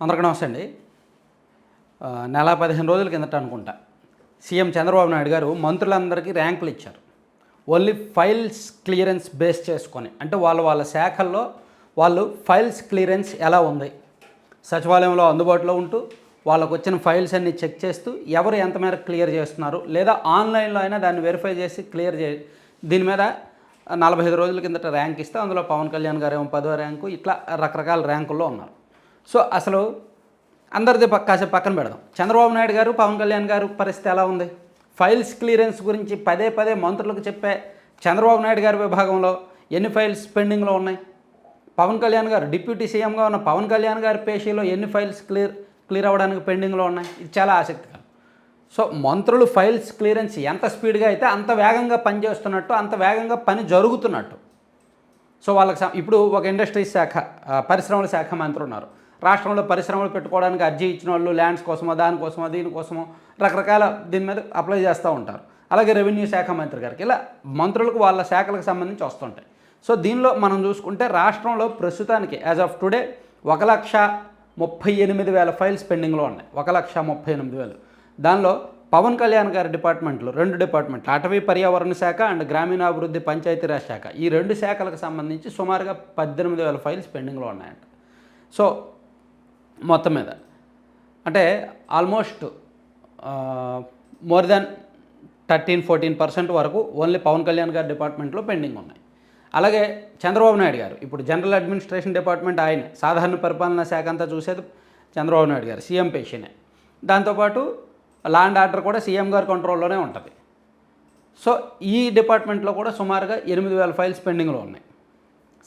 అందరికీ నమస్తే అండి. నెల పదిహేను రోజుల కిందట అనుకుంటా. సీఎం చంద్రబాబు నాయుడు గారు మంత్రులందరికీ ర్యాంకులు ఇచ్చారు. ఓన్లీ ఫైల్స్ క్లియరెన్స్ బేస్ చేసుకొని అంటే వాళ్ళ వాళ్ళ శాఖల్లో వాళ్ళు ఫైల్స్ క్లియరెన్స్ ఎలా ఉంది? సచివాలయంలో అందుబాటులో ఉంటూ వాళ్ళకు వచ్చిన ఫైల్స్ అన్ని చెక్ చేస్తూ ఎవరు ఎంత క్లియర్ చేస్తున్నారు లేదా ఆన్లైన్లో అయినా దాన్ని వెరిఫై చేసి క్లియర్ చే దీని మీద నలభై ఐదు రోజుల కిందట ర్యాంక్ ఇస్తే అందులో పవన్ కళ్యాణ్ గారు ఏమో పదో ర్యాంకు ఇట్లా రకరకాల ర్యాంకుల్లో ఉన్నారు. సో అసలు అందరిది కాసేపు పక్కన పెడదాం. చంద్రబాబు నాయుడు గారు పవన్ కళ్యాణ్ గారు పరిస్థితి ఎలా ఉంది? ఫైల్స్ క్లియరెన్స్ గురించి పదే పదే మంత్రులకు చెప్పే చంద్రబాబు నాయుడు గారి విభాగంలో ఎన్ని ఫైల్స్ పెండింగ్లో ఉన్నాయి? పవన్ కళ్యాణ్ గారు డిప్యూటీ సీఎంగా ఉన్న పవన్ కళ్యాణ్ గారి పేషీలో ఎన్ని ఫైల్స్ క్లియర్ క్లియర్ అవ్వడానికి పెండింగ్లో ఉన్నాయి? ఇది చాలా ఆసక్తికరం. సో మంత్రులు ఫైల్స్ క్లియరెన్స్ ఎంత స్పీడ్గా అయితే అంత వేగంగా పనిచేస్తున్నట్టు అంత వేగంగా పని జరుగుతున్నట్టు. సో వాళ్ళకి ఇప్పుడు ఒక ఇండస్ట్రీ శాఖ పరిశ్రమల శాఖ మంత్రి ఉన్నారు. రాష్ట్రంలో పరిశ్రమలు పెట్టుకోవడానికి అర్జీ ఇచ్చిన వాళ్ళు ల్యాండ్స్ కోసమో దానికోసమో దీనికోసమో రకరకాల దీని మీద అప్లై చేస్తూ ఉంటారు. అలాగే రెవెన్యూ శాఖ మంత్రి గారికి. ఇలా మంత్రులకు వాళ్ళ శాఖలకు సంబంధించి వస్తుంటాయి. సో దీనిలో మనం చూసుకుంటే రాష్ట్రంలో ప్రస్తుతానికి యాజ్ ఆఫ్ టుడే ఒక లక్ష ముప్పై ఎనిమిది వేల ఫైల్స్ పెండింగ్లో ఉన్నాయి. ఒక లక్ష ముప్పై ఎనిమిది వేలు. దానిలో పవన్ కళ్యాణ్ గారి డిపార్ట్మెంట్లు రెండు డిపార్ట్మెంట్లు అటవీ పర్యావరణ శాఖ అండ్ గ్రామీణాభివృద్ధి పంచాయతీరాజ్ శాఖ. ఈ రెండు శాఖలకు సంబంధించి సుమారుగా పద్దెనిమిది వేల ఫైల్స్ పెండింగ్లో ఉన్నాయంట. సో మొత్తం మీద. అంటే almost more than thirteen fourteen percent వరకు ఓన్లీ పవన్ కళ్యాణ్ గారి డిపార్ట్మెంట్లో పెండింగ్ ఉన్నాయి. అలాగే చంద్రబాబు నాయుడు గారు ఇప్పుడు జనరల్ అడ్మినిస్ట్రేషన్ డిపార్ట్మెంట్ ఆయన సాధారణ పరిపాలనా శాఖ అంతా చూసేది చంద్రబాబు నాయుడు గారు సీఎం పేషనే. దాంతోపాటు లా అండ్ ఆర్డర్ కూడా సీఎం గారి కంట్రోల్లోనే ఉంటుంది. సో ఈ డిపార్ట్మెంట్లో కూడా సుమారుగా ఎనిమిది వేల ఫైల్స్ పెండింగ్లో ఉన్నాయి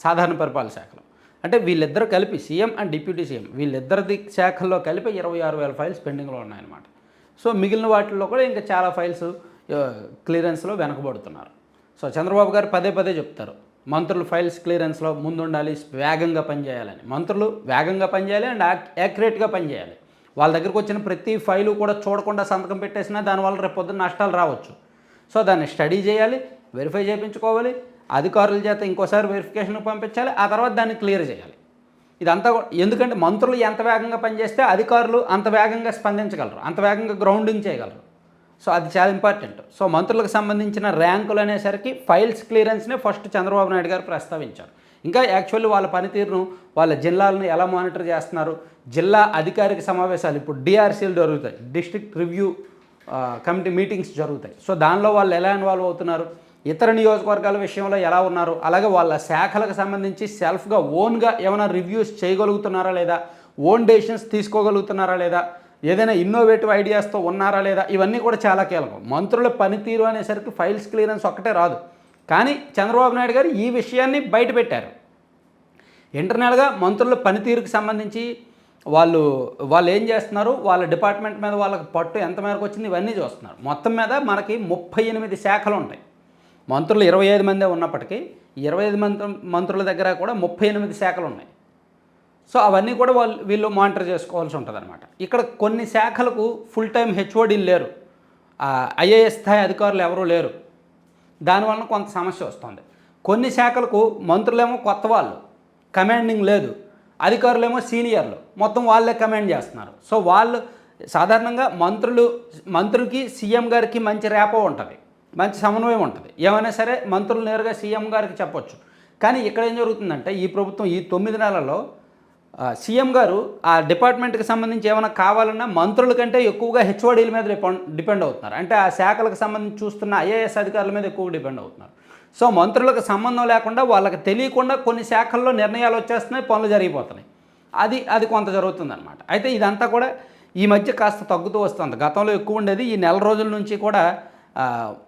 సాధారణ పరిపాలన శాఖలో. అంటే వీళ్ళిద్దరు కలిపి సీఎం అండ్ డిప్యూటీ సీఎం వీళ్ళిద్దరిది శాఖల్లో కలిపి ఇరవై ఆరు వేల ఫైల్స్ పెండింగ్లో ఉన్నాయన్నమాట. సో మిగిలిన వాటిల్లో కూడా ఇంకా చాలా ఫైల్స్ క్లియరెన్స్లో వెనకబడుతున్నారు. సో చంద్రబాబు గారు పదే పదే చెప్తారు మంత్రులు ఫైల్స్ క్లియరెన్స్లో ముందుండాలి వేగంగా పనిచేయాలని. మంత్రులు వేగంగా పనిచేయాలి అండ్ యాక్యురేట్గా పనిచేయాలి. వాళ్ళ దగ్గరకు వచ్చిన ప్రతి ఫైలు కూడా చూడకుండా సంతకం పెట్టేసినా దానివల్ల రేపు పొద్దున్న నష్టాలు రావచ్చు. సో దాన్ని స్టడీ చేయాలి వెరిఫై చేయించుకోవాలి అధికారుల చేత ఇంకోసారి వెరిఫికేషన్కి పంపించాలి ఆ తర్వాత దాన్ని క్లియర్ చేయాలి. ఇదంతా కూడా- ఎందుకంటే మంత్రులు ఎంత వేగంగా పనిచేస్తే అధికారులు అంత వేగంగా స్పందించగలరు అంత వేగంగా గ్రౌండింగ్ చేయగలరు. సో అది చాలా ఇంపార్టెంట్ సో మంత్రులకు సంబంధించిన ర్యాంకులు అనేసరికి ఫైల్స్ క్లియరెన్స్నే ఫస్ట్ చంద్రబాబు నాయుడు గారు ప్రస్తావించారు. ఇంకా యాక్చువల్లీ వాళ్ళ పనితీరును వాళ్ళ జిల్లాలను ఎలా మానిటర్ చేస్తున్నారు జిల్లా అధికారిక సమావేశాలు ఇప్పుడు డిఆర్సీలు జరుగుతాయి డిస్ట్రిక్ట్ రివ్యూ కమిటీ మీటింగ్స్ జరుగుతాయి. సో దానిలో వాళ్ళు ఎలా ఇన్వాల్వ్ అవుతున్నారు ఇతర నియోజకవర్గాల విషయంలో ఎలా ఉన్నారు? అలాగే వాళ్ళ శాఖలకు సంబంధించి సెల్ఫ్గా ఓన్గా ఏమైనా రివ్యూస్ చేయగలుగుతున్నారా లేదా? ఓన్ డెసిషన్స్ తీసుకోగలుగుతున్నారా లేదా? ఏదైనా ఇన్నోవేటివ్ ఐడియాస్తో ఉన్నారా లేదా? ఇవన్నీ కూడా చాలా కీలకం. మంత్రుల పనితీరు అనేసరికి ఫైల్స్ క్లియరెన్స్ ఒక్కటే రాదు. కానీ చంద్రబాబు నాయుడు గారు ఈ విషయాన్ని బయటపెట్టారు ఇంటర్నల్గా మంత్రుల పనితీరుకు సంబంధించి వాళ్ళు వాళ్ళు ఏం చేస్తున్నారు? వాళ్ళ డిపార్ట్మెంట్ మీద వాళ్ళకి పట్టు ఎంత మేరకు వచ్చింది? ఇవన్నీ చూస్తున్నారు. మొత్తం మీద మనకి ముప్పై ఎనిమిది శాఖలు ఉంటాయి. మంత్రులు ఇరవై ఐదు మందే ఉన్నప్పటికీ ఇరవై ఐదు మంత్ర మంత్రుల దగ్గర కూడా ముప్పై ఎనిమిది శాఖలు ఉన్నాయి సో అవన్నీ కూడా వాళ్ళు వీళ్ళు మానిటర్ చేసుకోవాల్సి ఉంటుంది అనమాట ఇక్కడ కొన్ని శాఖలకు ఫుల్ టైం హెచ్ఓడీలు లేరు. ఐఏఎస్ స్థాయి అధికారులు ఎవరూ లేరు. దానివల్ల కొంత సమస్య వస్తుంది. కొన్ని శాఖలకు మంత్రులేమో కొత్త వాళ్ళు కమాండింగ్ లేదు. అధికారులేమో సీనియర్లు మొత్తం వాళ్ళే కమాండ్ చేస్తున్నారు. సో వాళ్ళు సాధారణంగా మంత్రులు మంత్రులకి సీఎం గారికి మంచి ర్యాపో ఉంటుంది. మంచి సమన్వయం ఉంటుంది. ఏమైనా సరే మంత్రులు నేరుగా సీఎం గారికి చెప్పొచ్చు. కానీ ఇక్కడ ఏం జరుగుతుందంటే ఈ ప్రభుత్వం ఈ తొమ్మిది నెలల్లో సీఎం గారు ఆ డిపార్ట్మెంట్కి సంబంధించి ఏమైనా కావాలన్నా మంత్రుల కంటే ఎక్కువగా హెచ్ఓడీల మీద డిపెండ్ డిపెండ్ అవుతున్నారు. అంటే ఆ శాఖలకు సంబంధించి చూస్తున్న ఐఏఎస్ అధికారుల మీద ఎక్కువ డిపెండ్ అవుతున్నారు. సో మంత్రులకు సంబంధం లేకుండా వాళ్ళకి తెలియకుండా కొన్ని శాఖల్లో నిర్ణయాలు వచ్చేస్తున్నాయి పనులు జరిగిపోతున్నాయి. అది అది కొంత జరుగుతుందన్నమాట. అయితే ఇదంతా కూడా ఈ మధ్య కాస్త తగ్గుతూ వస్తుంది. గతంలో ఎక్కువ ఉండేది ఈ నెల రోజుల నుంచి కూడా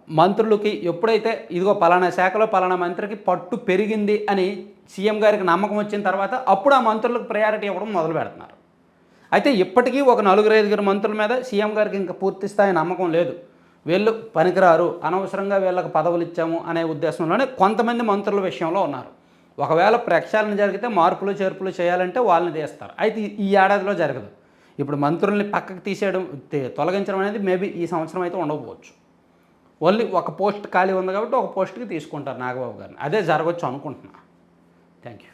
మంత్రులకి ఎప్పుడైతే ఇదిగో పలానా శాఖలో పలానా మంత్రికి పట్టు పెరిగింది అని సీఎం గారికి నమ్మకం వచ్చిన తర్వాత అప్పుడు ఆ మంత్రులకు ప్రయారిటీ ఇవ్వడం మొదలు పెడుతున్నారు. అయితే ఇప్పటికీ ఒక నలుగురు ఐదుగురు మంత్రుల మీద సీఎం గారికి ఇంకా పూర్తి స్థాయి నమ్మకం లేదు. వీళ్ళు పనికిరారు అనవసరంగా వీళ్ళకి పదవులు ఇచ్చాము అనే ఉద్దేశంలోనే కొంతమంది మంత్రుల విషయంలో ఉన్నారు. ఒకవేళ ప్రక్షాళన జరిగితే మార్పులు చేర్పులు చేయాలంటే వాళ్ళని తీస్తారు. అయితే ఈ- ఏడాదిలో జరగదు. ఇప్పుడు మంత్రుల్ని పక్కకు తీసేయడం తొలగించడం అనేది మేబీ ఈ సంవత్సరం అయితే ఉండకపోవచ్చు. ఓన్లీ ఒక పోస్ట్ ఖాళీ ఉంది కాబట్టి ఒక పోస్ట్కి తీసుకుంటారు నాగబాబు గారిని. అదే జరగవచ్చు అనుకుంటున్నా. Thank you